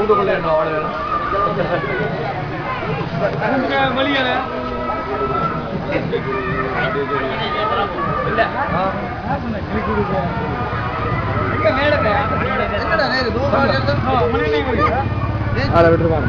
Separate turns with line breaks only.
கூட்டுக்குள்ள என்ன அவ்வளோ வேணும் இல்ல
ஆளை விட்டுருவாங்க